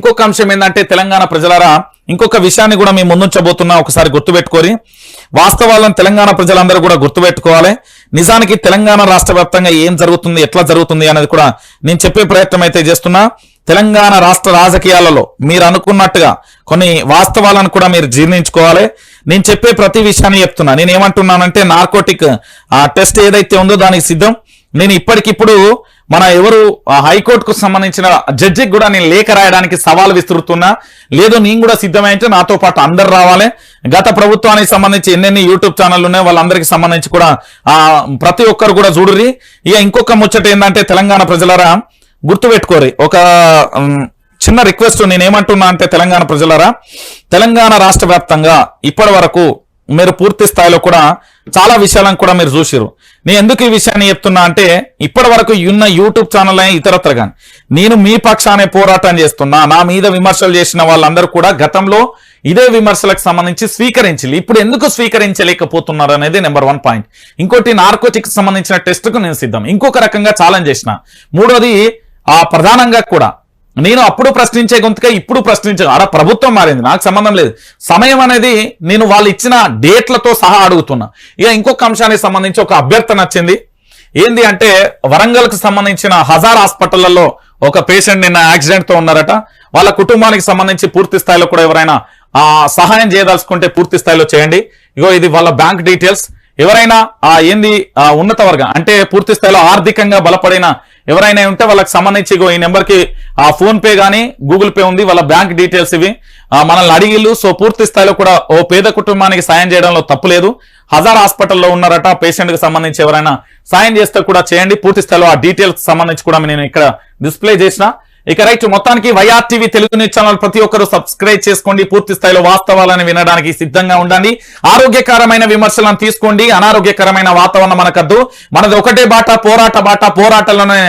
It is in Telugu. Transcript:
ఇంకొక అంశం ఏంటంటే తెలంగాణ ప్రజలారా ఇంకొక విషయాన్ని కూడా మేము ముందుంచబోతున్నా ఒకసారి గుర్తుపెట్టుకోరి. వాస్తవాలను తెలంగాణ ప్రజలందరూ కూడా గుర్తుపెట్టుకోవాలి. నిజానికి తెలంగాణ రాష్ట్ర ఏం జరుగుతుంది ఎట్లా జరుగుతుంది అనేది కూడా నేను చెప్పే ప్రయత్నం అయితే చేస్తున్నా. తెలంగాణ రాష్ట్ర రాజకీయాలలో మీరు అనుకున్నట్టుగా కొన్ని వాస్తవాలను కూడా మీరు జీర్ణించుకోవాలి. నేను చెప్పే ప్రతి విషయాన్ని చెప్తున్నా. నేను ఏమంటున్నానంటే నార్కోటిక్ ఆ టెస్ట్ ఏదైతే ఉందో దానికి సిద్ధం. నేను ఇప్పటికిప్పుడు మన ఎవరు హైకోర్టుకు సంబంధించిన జడ్జికి కూడా నేను లేఖ రాయడానికి సవాల్ విస్తురుతున్నా లేదు నేను కూడా సిద్ధమైతే నాతో పాటు అందరు రావాలి. గత ప్రభుత్వానికి సంబంధించి ఎన్నెన్ని యూట్యూబ్ ఛానల్ ఉన్నాయి వాళ్ళందరికీ సంబంధించి కూడా ఆ ప్రతి ఒక్కరు కూడా చూడరి ఇక ఇంకొక ముచ్చట ఏంటంటే తెలంగాణ ప్రజలరా గుర్తుపెట్టుకోరి ఒక చిన్న రిక్వెస్ట్ నేనేమంటున్నా అంటే తెలంగాణ ప్రజలరా తెలంగాణ రాష్ట్ర వ్యాప్తంగా ఇప్పటి వరకు మీరు పూర్తి స్థాయిలో కూడా చాలా విషయాలను కూడా మీరు చూసిరు నేను ఎందుకు ఈ విషయాన్ని చెప్తున్నా అంటే ఇప్పటి వరకు ఉన్న యూట్యూబ్ ఛానల్ అయినా ఇతరత్ర కానీ నేను మీ పక్షానే పోరాటం చేస్తున్నా నా మీద విమర్శలు చేసిన వాళ్ళందరూ కూడా గతంలో ఇదే విమర్శలకు సంబంధించి స్వీకరించి ఇప్పుడు ఎందుకు స్వీకరించలేకపోతున్నారు అనేది నెంబర్ వన్ పాయింట్ ఇంకోటి నార్కోటిక్ సంబంధించిన టెస్ట్కు నేను సిద్ధం. ఇంకొక రకంగా ఛాలెంజ్ చేసిన. మూడోది ఆ ప్రధానంగా కూడా నేను అప్పుడు ప్రశ్నించే గొంతుగా ఇప్పుడు ప్రశ్నించే అరా ప్రభుత్వం మారింది నాకు సంబంధం లేదు. సమయం అనేది నేను వాళ్ళు ఇచ్చిన డేట్లతో సహా అడుగుతున్నా. ఇక ఇంకొక అంశానికి సంబంధించి ఒక అభ్యర్థన వచ్చింది ఏంది అంటే వరంగల్కు సంబంధించిన హజార్ హాస్పిటళ్ళలో ఒక పేషెంట్ నిన్న యాక్సిడెంట్తో ఉన్నారట. వాళ్ళ కుటుంబానికి సంబంధించి పూర్తి స్థాయిలో కూడా ఎవరైనా ఆ సహాయం చేయదలుచుకుంటే పూర్తి స్థాయిలో చేయండి. ఇగో ఇది వాళ్ళ బ్యాంక్ డీటెయిల్స్. ఎవరైనా ఆ ఏంది ఆ ఉన్నత వర్గం అంటే పూర్తి స్థాయిలో ఆర్థికంగా బలపడిన ఎవరైనా ఉంటే వాళ్ళకి సంబంధించి ఇగో ఈ నెంబర్కి ఆ ఫోన్ పే కానీ గూగుల్ పే ఉంది వాళ్ళ బ్యాంక్ డీటెయిల్స్ ఇవి. మనల్ని అడిగిల్లు సో పూర్తి స్థాయిలో కూడా ఓ పేద కుటుంబానికి సాయం చేయడంలో తప్పులేదు హజార్ హాస్పిటల్లో ఉన్నారట పేషెంట్కి సంబంధించి ఎవరైనా సాయం చేస్తే కూడా చేయండి. పూర్తి స్థాయిలో ఆ డీటెయిల్స్ సంబంధించి కూడా నేను ఇక్కడ డిస్ప్లే చేసిన. ఇక రైట్ మొత్తానికి YR TV Telugu news channel ప్రతి ఒక్కరూ సబ్స్క్రైబ్ చేసుకోండి. పూర్తి స్థాయిలో వాస్తవాలను వినడానికి సిద్ధంగా ఉండండి. ఆరోగ్యకరమైన విమర్శలను తీసుకోండి. అనారోగ్యకరమైన వాతావరణం మనకద్దు. మనది ఒకటే బాట పోరాట బాట పోరాటంలోనే